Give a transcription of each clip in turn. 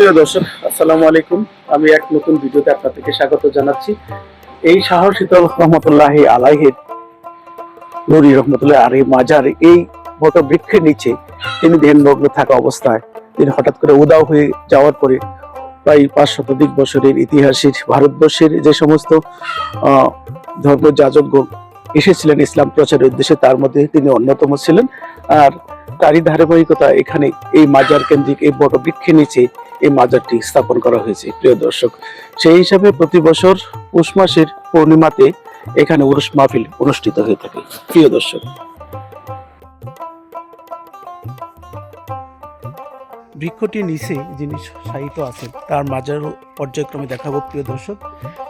প্রিয় দর্শক, আসসালামু আলাইকুম। আমি এক নতুন ভিডিওতে আপনাদেরকে স্বাগত জানাচ্ছি। এই শীতল রহমতুল্লাহ আলাইহের নুরি রহমতুল্লাহ আর মাজার এই বট বৃক্ষের নিচে তিনি ধ্যানমগ্ন থাকা অবস্থায় তিনি হঠাৎ করে উদাও হয়ে যাওয়ার পরে প্রায় পাঁচ শতাধিক বছরের ইতিহাসের, ভারতবর্ষের যে সমস্ত ধর্ম যাজকগণ এসেছিলেন ইসলাম প্রচারের উদ্দেশ্যে, তার মধ্যে তিনি অন্যতম ছিলেন। আর তারই ধারাবাহিকতা এখানে এই মাজার কেন্দ্রিক, এই বড় বৃক্ষের নিচে এই মাজারটি স্থাপন করা হয়েছে, প্রিয় দর্শক। সেই হিসাবে প্রতি বছর পৌষ মাসের পূর্ণিমাতে এখানে উরুস মাহফিল অনুষ্ঠিত হয়ে থাকে, প্রিয় দর্শক। বৃক্ষটির নিচে যিনি সাহিত্য আছেন তার মাজার পর্যায়ক্রমে দেখাবো প্রিয় দর্শক।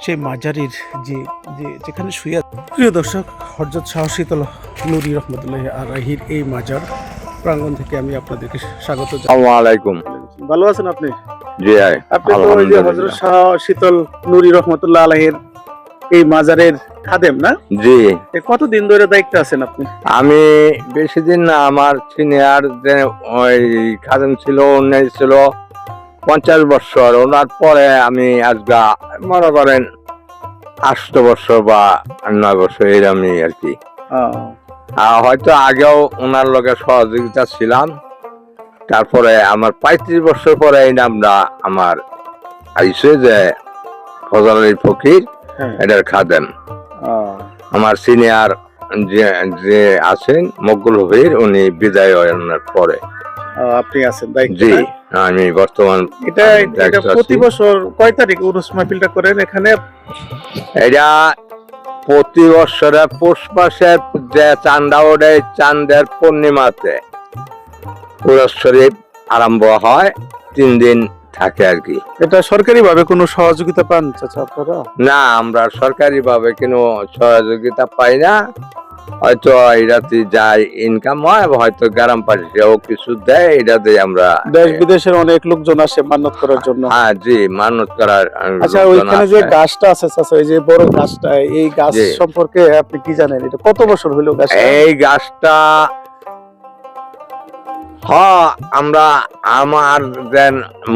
সেই মাজারের যে যে যেখানে শুয়ে প্রিয় দর্শক হরজত শাহ শীতল নুরি রহমতুল্লাহ আর রাহির এই মাজার প্রাঙ্গণ থেকে আমি আপনাদেরকে স্বাগত জানাই। আসসালামু আলাইকুম। ভালো আছেন আপনি? জি আপনি তো ওই যে হজরত শাহ শীতল নুরি রহমতুল্লাহ আলাহের এই মাজারের খাদেম না? জি। কতদিন ধরে দায়িত্ব আছেন আপনি? আমি বেশি দিন না আমার সিনিয়র যে ওই খাদেম ছিল উনি ছিল পঞ্চাশ বছর। ওনার পরে আমি আজগা মনে করেন আষ্ট বছর বা নয় বছর এরমই আর কি। হয়তো আগেও ওনার লগে সহযোগিতা ছিলাম। তারপরে আমার পঁয়ত্রিশ বছর পরে এই নামটা আমার আইসে যে ফজল আলী ফকির হ্যাঁ। এটার আহ, আমার সিনিয়র যে যে আছেন মকবুল হবির উনি বিদায় হওয়ার পরে। আপনি আছেন জি আমি বর্তমান এটা এটা প্রতি বছর কয় তারিখ উরুস মাহফিলটা করেন এখানে? এটা প্রতি বছরে পৌষ মাসে যে চান্দা ওঠে চান্দের পূর্ণিমাতে পুরস শরীফ আরম্ভ হয়। তিন দিন থাকে আর কি। এটা সরকারি ভাবে কোনো সহযোগিতা পান চাচা আপনারা? না আমরা সরকারি ভাবে কোনো সহযোগিতা পাই না। হয়তো এটাতে যাই ইনকাম হয় হয়তো গ্রাম পার্টিও কিছু দেয় এটাতে আমরা দেশ বিদেশের অনেক লোকজন আসে মান্যত করার জন্য। হ্যাঁ জি মানত করার আচ্ছা ওইখানে যে গাছটা আছে চাচা এই যে বড় গাছটা এই গাছ সম্পর্কে আপনি কি জানেন? এটা কত বছর হলো গাছ এই গাছটা হ্যাঁ আমরা আমার যে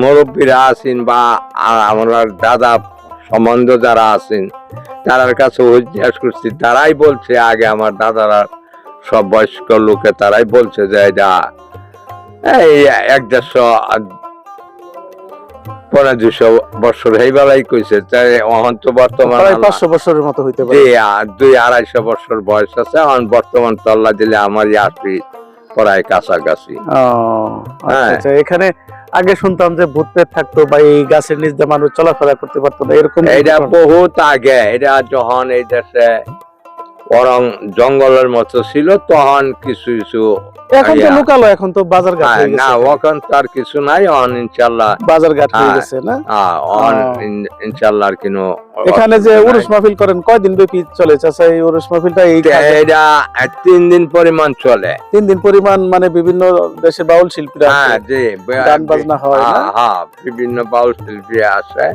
মুরব্বীরা আছেন বা আমার দাদা সম্বন্ধ যারা আছেন তারার কাছে জিজ্ঞাসা করছি। তারাই বলছে আগে আমার দাদারা সব বয়স্ক লোকে তারাই বলছে যে এটা এই এক দেড়শো পনেরো দুশো বছর এইবেলাই কইছে তাই অহন তো বর্তমান পাঁচশো বছরের মতো হইতে পারে। দুই আড়াইশো বছর বয়স আছে এখন বর্তমান তল্লা দিলে আমারই আসবি প্রায় কাছাকাছি আচ্ছা, হ্যাঁ। আচ্ছা এখানে আগে শুনতাম যে ভূত প্রেত থাকতো বা এই গাছের নিচ দিয়ে মানুষ চলাফেরা করতে পারতো না এরকম এটা বহুত আগে এটা যখন এই দেশে বরং জঙ্গলের মতো ছিল তখন কিছু কিছু এখন তো। লোকালো এখন তো বাজার ঘাট হ্যাঁ, হয়ে না ওখান তো আর কিছু নাই অন ইনশাল্লাহ বাজার ঘাট হয়ে হ্যাঁ। গেছে না অন আহ। ইন- ইনশাল্লাহ আর কোনো এখানে যে উরুস মাহফিল করেন কয়দিন ব্যাপী চলে চাচা এই উরুস মাহফিলটা এই এটা তিন দিন পরিমাণ চলে তিন দিন পরিমাণ মানে বিভিন্ন দেশে বাউল শিল্পীরা হ্যাঁ। জি গান বাজনা হয়? হ্যাঁ, হ্যাঁ বিভিন্ন বাউল শিল্পী আসে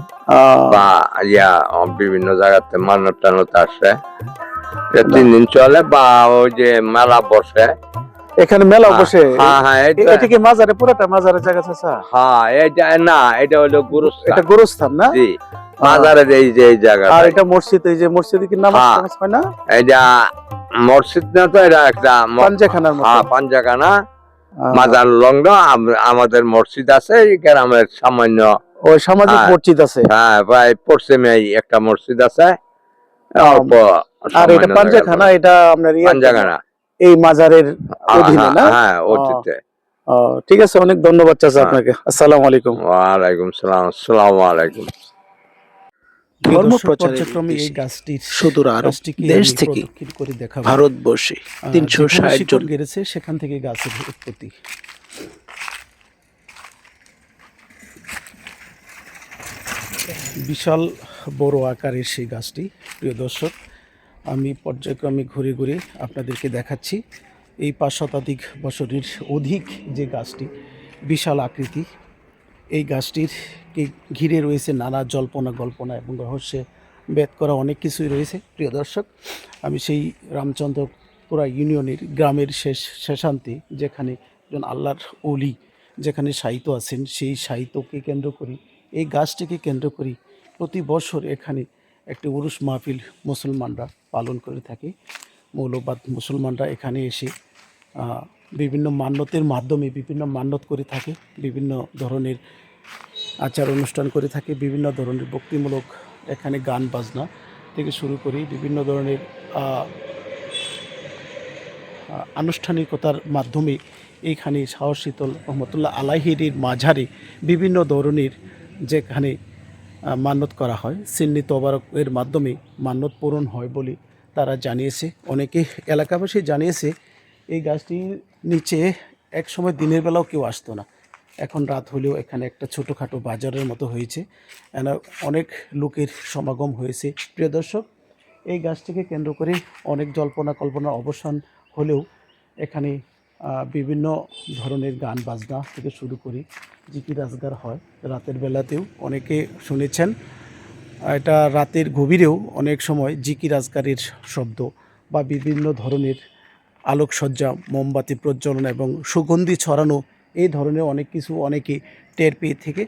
বা ইয়া বিভিন্ন জায়গাতে মানত টানত আসে তিন দিন চলে বা ওই যে মেলা বসে। এখানে মেলা বসে? হ্যাঁ হ্যাঁ এটা কি মাজারে পুরাটা মাজারের জায়গা চাচা হ্যাঁ এটা না এটা হলো গুরুস্থান। এটা গোরস্থান না? জি বাজারের এই যে এই জায়গা আর এটা মসজিদ এই যে মসজিদে কি নামাজ হ্যাঁ। হয় না? এটা মসজিদ না তো এটা একটা ম- পাঞ্জাখানার মতো হ্যাঁ পাঞ্জাখানা। মাজার লগ্ন আমাদের মসজিদ আছে গ্রামের সামান্য। ওই সামাজিক হ্যাঁ। মসজিদ আছে? হ্যাঁ প্রায় পশ্চিমে একটা মসজিদ আছে। অল্প আর এটা পাঞ্জাখানা এটা আপনার পাঞ্জাখানা। এই মাজারের অধীনে হ্যাঁ, না হ্যাঁ অতীতে। ঠিক আছে অনেক ধন্যবাদ চাচা হ্যাঁ। আপনাকে। আসসালামু আলাইকুম। ওয়ালাইকুম সালাম আসসালামু আলাইকুম। ধর্ম দর্শক প্রচারের পর্যায়ক্রমে এই উদ্দেশ্যে গাছটির সুদূর আরব দেশ থেকে প্রদক্ষিণ করে দেখাবো। ভারতবর্ষে তিনশো ষাট জন গেড়েছে সেখান থেকে গাছের উৎপত্তি। বিশাল বড় আকারের সেই গাছটি প্রিয় দর্শক। আমি পর্যায়ক্রমে ঘুরে ঘুরে আপনাদেরকে দেখাচ্ছি। এই পাঁচ শতাধিক বছরের অধিক যে গাছটি, বিশাল আকৃতি, এই গাছটির কে ঘিরে রয়েছে নানা জল্পনা, গল্পনা এবং রহস্যে বেদ করা অনেক কিছুই রয়েছে। প্রিয় দর্শক, আমি সেই রামচন্দ্রপুরা ইউনিয়নের গ্রামের শেষ, শেষান্তে যেখানে একজন আল্লাহর অলি যেখানে সাহিত্য আছেন, সেই সাহিত্যকে কেন্দ্র করি, এই গাছটিকে কেন্দ্র করি। প্রতি বছর এখানে একটি উরুস মাহফিল মুসলমানরা পালন করে থাকে। মৌলবাদ মুসলমানরা এখানে এসে বিভিন্ন মান্যতের মাধ্যমে বিভিন্ন মান্যত করে থাকে, বিভিন্ন ধরনের আচার অনুষ্ঠান করে থাকে, বিভিন্ন ধরনের ভক্তিমূলক এখানে গান, বাজনা থেকে শুরু করে বিভিন্ন ধরনের আনুষ্ঠানিকতার মাধ্যমে এইখানে শাহ শীতল রহমতুল্লাহ আলাহিরির মাঝারে বিভিন্ন ধরনের যেখানে মান্যত করা হয়। সিন্নি তবারকের মাধ্যমে মান্যত পূরণ হয় বলে তারা জানিয়েছে। অনেকে এলাকাবাসী জানিয়েছে, এই গাছটির নিচে এক সময় দিনের বেলাও কেউ আসতো না। এখন রাত হলেও এখানে একটা ছোটোখাটো বাজারের মতো হয়েছে। অনেক লোকের সমাগম হয়েছে। প্রিয় দর্শক, এই গাছটিকে কেন্দ্র করে অনেক জল্পনা কল্পনার অবসান হলেও এখানে বিভিন্ন ধরনের গান বাজনা থেকে শুরু করে জিকি রাজগার হয়। রাতের বেলাতেও অনেকে শুনেছেন, এটা রাতের গভীরেও অনেক সময় জিকি রাজগারের শব্দ বা বিভিন্ন ধরনের আলোকসজ্জা, মোমবাতি প্রজ্বলন এবং সুগন্ধি ছড়ানো, এই ধরনের অনেক কিছু অনেকে টের পেয়ে থেকে,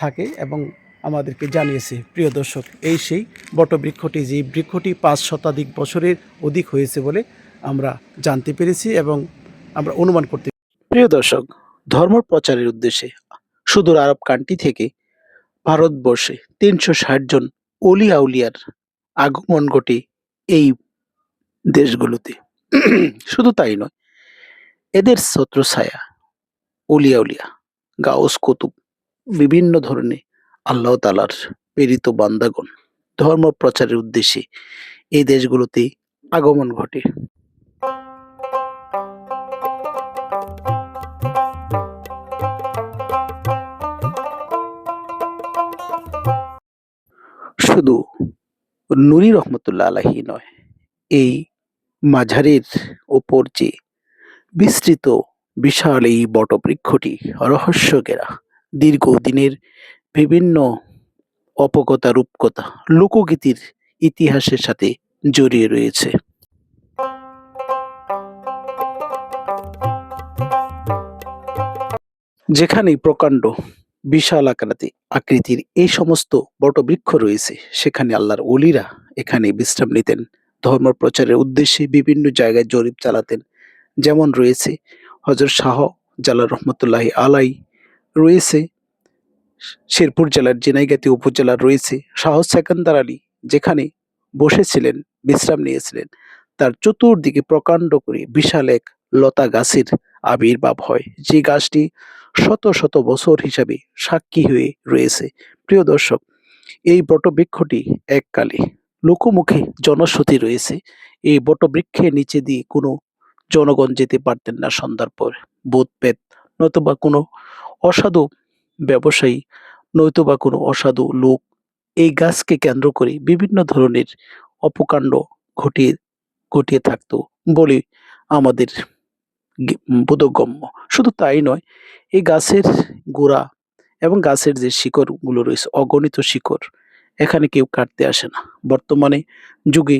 থাকে এবং আমাদেরকে জানিয়েছে। প্রিয় দর্শক, এই সেই বটবৃক্ষটি যে বৃক্ষটি পাঁচ শতাধিক বছরের অধিক হয়েছে বলে আমরা জানতে পেরেছি এবং আমরা অনুমান করতে প্রিয় দর্শক, ধর্ম প্রচারের উদ্দেশ্যে সুদূর আরব কান্ট্রি থেকে ভারতবর্ষে তিনশো ষাট জন অলি আউলিয়ার আগমন ঘটে এই দেশগুলোতে। শুধু তাই নয়, এদের ছত্রছায়া উলিয়া উলিয়া গাউস কুতুব, বিভিন্ন ধরনের আল্লাহ তালার প্রেরিত বান্দাগণ ধর্ম প্রচারের উদ্দেশ্যে এই দেশগুলোতে আগমন ঘটে। শুধু নুরি রহমতুল্লাহ আলাহি নয়, এই মাঝারের ওপর যে বিস্তৃত, বিশাল এই বটবৃক্ষটি রহস্য ঘেরা, দীর্ঘদিনের বিভিন্ন অপকতা রূপকথা লোকগীতির ইতিহাসের সাথে জড়িয়ে রয়েছে। যেখানেই প্রকাণ্ড বিশাল আকারাতি আকৃতির এই সমস্ত বটবৃক্ষ রয়েছে। সেখানে আল্লাহর অলিরা এখানে বিশ্রাম নিতেন। ধর্ম প্রচারের উদ্দেশ্যে বিভিন্ন জায়গায় জরিপ চালাতেন। যেমন রয়েছে হজর শাহ জালাল রহমতুল্লাহ আলাই, রয়েছে শেরপুর জেলার জিনাইগাতি উপজেলার রয়েছে শাহ সেকান্দার আলী, যেখানে বসেছিলেন, বিশ্রাম নিয়েছিলেন। তার চতুর্দিকে প্রকাণ্ড করে বিশাল এক লতা গাছের আবির্ভাব হয়। যে গাছটি শত শত বছর হিসাবে সাক্ষী হয়ে রয়েছে। প্রিয় দর্শক, এই বটবৃক্ষটি এককালে লোকমুখে জনশ্রুতি রয়েছে। এই বটবৃক্ষের নিচে দিয়ে কোনো জনগণ যেতে পারতেন না সন্ধ্যার পর। বোধ পেত নতুবা কোনো অসাধু ব্যবসায়ী নয়তোবা কোনো অসাধু লোক এই গাছকে কেন্দ্র করে বিভিন্ন ধরনের অপকাণ্ড ঘটিয়ে ঘটিয়ে থাকতো বলে আমাদের বোধগম্য। শুধু তাই নয় এই গাছের গোড়া এবং গাছের যে শিকড়গুলো রয়েছে, অগণিত শিকড়, এখানে কেউ কাটতে আসে না। বর্তমানে যুগে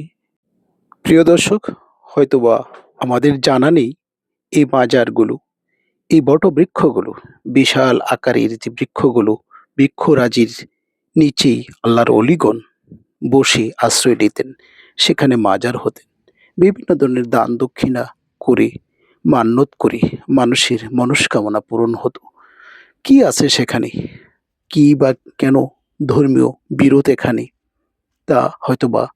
প্রিয় দর্শক, হয়তোবা আমাদের জানা নেই এই মাজারগুলো, এই বট বৃক্ষগুলো বিশাল আকারের যে বৃক্ষগুলো, বৃক্ষরাজির নিচেই আল্লাহর অলিগণ বসে আশ্রয় নিতেন, সেখানে মাজার হতেন। বিভিন্ন ধরনের দান দক্ষিণা করে মান্যত করে, মানুষের মনস্কামনা পূরণ হতো। কি আছে সেখানে? কি বা কেন ধর্মীয় বিরোধ এখানে? তা হয়তোবা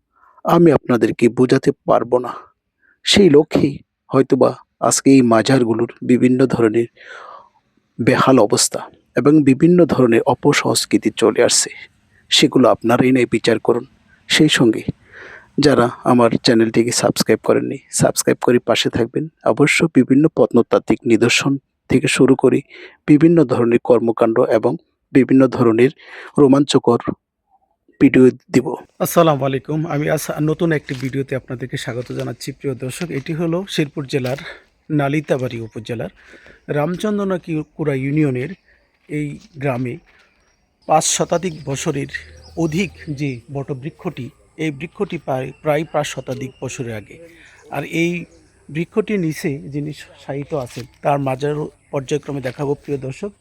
আমি আপনাদেরকে বোঝাতে পারব না। সেই লক্ষ্যেই হয়তোবা আজকে এই মাজারগুলোর বিভিন্ন ধরনের বেহাল অবস্থা এবং বিভিন্ন ধরনের অপসংস্কৃতি চলে আসছে। সেগুলো আপনারাই নেই বিচার করুন। সেই সঙ্গে যারা আমার চ্যানেলটিকে সাবস্ক্রাইব করেননি, সাবস্ক্রাইব করে পাশে থাকবেন। অবশ্য বিভিন্ন প্রত্নতাত্ত্বিক নিদর্শন থেকে শুরু করে বিভিন্ন ধরনের কর্মকাণ্ড এবং বিভিন্ন ধরনের রোমাঞ্চকর ভিডিও দিব। আসসালামু আলাইকুম। আমি নতুন একটি ভিডিওতে আপনাদেরকে স্বাগত জানাচ্ছি। প্রিয় দর্শক, এটি হলো শেরপুর জেলার নালিতাবাড়ি উপজেলার রামচন্দ্রনাকিকুড়া ইউনিয়নের এই গ্রামে পাঁচ শতাধিক বছরের অধিক যে বটবৃক্ষটি এই বৃক্ষটি প্রায় প্রায় পাঁচ শতাধিক বছরের আগে। আর এই বৃক্ষটির নিচে যিনি সাহিত্য আছেন, তার মাজার পর্যায়ক্রমে দেখাবো, প্রিয় দর্শক।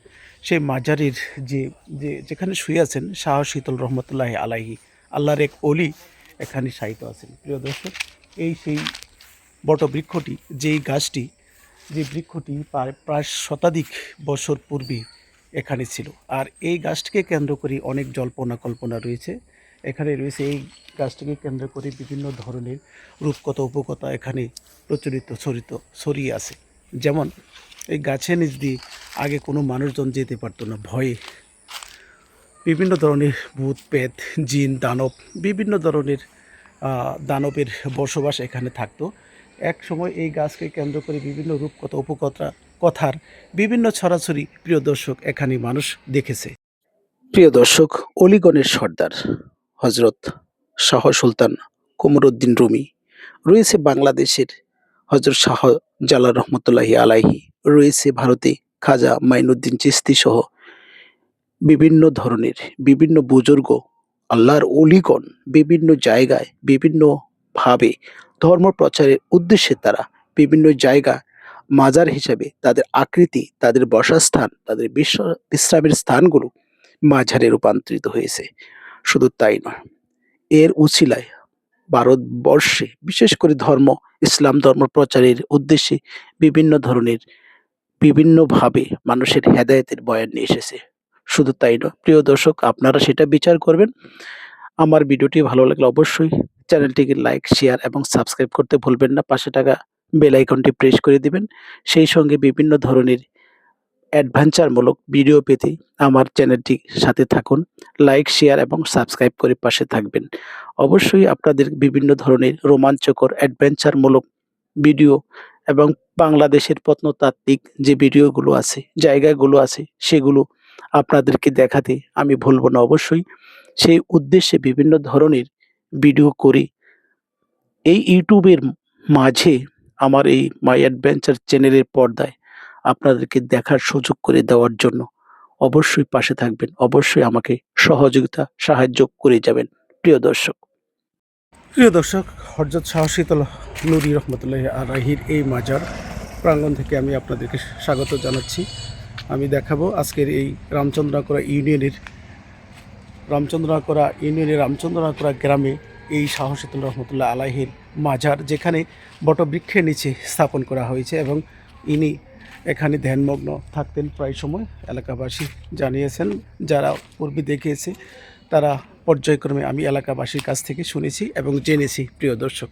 সেই মাজারির যে যে, যেখানে শুয়ে আছেন, শাহ শীতল রহমতুল্লাহ আলাহি আল্লাহর এক অলি এখানে শায়িত আছেন। প্রিয় দর্শক, এই সেই বটবৃক্ষটি যেই গাছটি, যে বৃক্ষটি প্রায় প্রায় শতাধিক বছর পূর্বে এখানে ছিল। আর এই গাছটিকে কেন্দ্র করে অনেক জল্পনা কল্পনা রয়েছে। এখানে রয়েছে এই গাছটিকে কেন্দ্র করে বিভিন্ন ধরনের রূপকথা, উপকথা এখানে প্রচলিত ছড়িত ছড়িয়ে আছে। যেমন, এই গাছের নিচ দিয়ে আগে কোনো মানুষজন যেতে পারতো না, ভয়ে। বিভিন্ন ধরনের ভূত পেত জিন, দানব, বিভিন্ন ধরনের দানবের বসবাস এখানে থাকতো। এক সময় এই গাছকে কেন্দ্র করে বিভিন্ন রূপকথা, উপকথা, কথার বিভিন্ন ছড়াছড়ি প্রিয় দর্শক এখানে মানুষ দেখেছে। প্রিয় দর্শক, অলিগণের সর্দার। হজরত শাহ সুলতান কুমরুদ্দিন রুমি। রয়েছে বাংলাদেশের হজরত শাহ জালাল রহমতুল্লাহি আলাইহি। রয়েছে ভারতে খাজা মাইনুদ্দিন চিস্তি সহ বিভিন্ন ধরনের, বিভিন্ন বুজুর্গ, আল্লাহর অলিগণ বিভিন্ন জায়গায় বিভিন্নভাবে ধর্ম প্রচারের উদ্দেশ্যে তারা বিভিন্ন জায়গা মাজার হিসাবে তাদের আকৃতি, তাদের বসাস্থান, তাদের বিশ্ব বিশ্রামের স্থানগুলো মাঝারে রূপান্তরিত হয়েছে। শুধু তাই নয়, এর উছিলায় ভারতবর্ষে বিশেষ করে ধর্ম, ইসলাম ধর্ম প্রচারের উদ্দেশ্যে বিভিন্ন ধরনের, বিভিন্নভাবে মানুষের হেদায়েতের বয়ান নিয়ে এসেছে। শুধু তাই নয়, প্রিয় দর্শক, আপনারা সেটা বিচার করবেন। আমার ভিডিওটি ভালো লাগলে অবশ্যই চ্যানেলটিকে লাইক, শেয়ার এবং সাবস্ক্রাইব করতে ভুলবেন না। পাশে টাকা বেল আইকনটি প্রেস করে দিবেন। সেই সঙ্গে বিভিন্ন ধরনের অ্যাডভেঞ্চারমূলক ভিডিও পেতে আমার চ্যানেলটির সাথে থাকুন লাইক শেয়ার এবং সাবস্ক্রাইব করে পাশে থাকবেন। অবশ্যই আপনাদের বিভিন্ন ধরনের রোমাঞ্চকর অ্যাডভেঞ্চারমূলক ভিডিও এবং বাংলাদেশের প্রত্নতাত্ত্বিক যে ভিডিওগুলো আছে, জায়গাগুলো আছে, সেগুলো আপনাদেরকে দেখাতে আমি ভুলব না। অবশ্যই সেই উদ্দেশ্যে বিভিন্ন ধরনের ভিডিও করি এই ইউটিউবের মাঝে আমার এই মাই অ্যাডভেঞ্চার চ্যানেলের পর্দায় আপনাদেরকে দেখার সুযোগ করে দেওয়ার জন্য অবশ্যই পাশে থাকবেন। অবশ্যই আমাকে সহযোগিতা, সাহায্য করে যাবেন। প্রিয় দর্শক। প্রিয় দর্শক, হরজত শাহ শীতল নুরি রহমতুল্লাহ রাহির এই মাজার প্রাঙ্গণ থেকে আমি আপনাদেরকে স্বাগত জানাচ্ছি। আমি দেখাবো আজকের এই রামচন্দ্রাকড়া ইউনিয়নের রামচন্দ্রাকড়া ইউনিয়নের রামচন্দ্রাকড়া গ্রামে এই শাহ শীতল রহমতুল্লাহ আলাহির মাজার, যেখানে বটবৃক্ষের নিচে স্থাপন করা হয়েছে এবং ইনি এখানে ধ্যানমগ্ন থাকতেন প্রায় সময় এলাকাবাসী জানিয়েছেন, যারা পূর্বে দেখিয়েছে, তারা পর্যায়ক্রমে আমি এলাকাবাসীর কাছ থেকে শুনেছি এবং জেনেছি, প্রিয় দর্শক।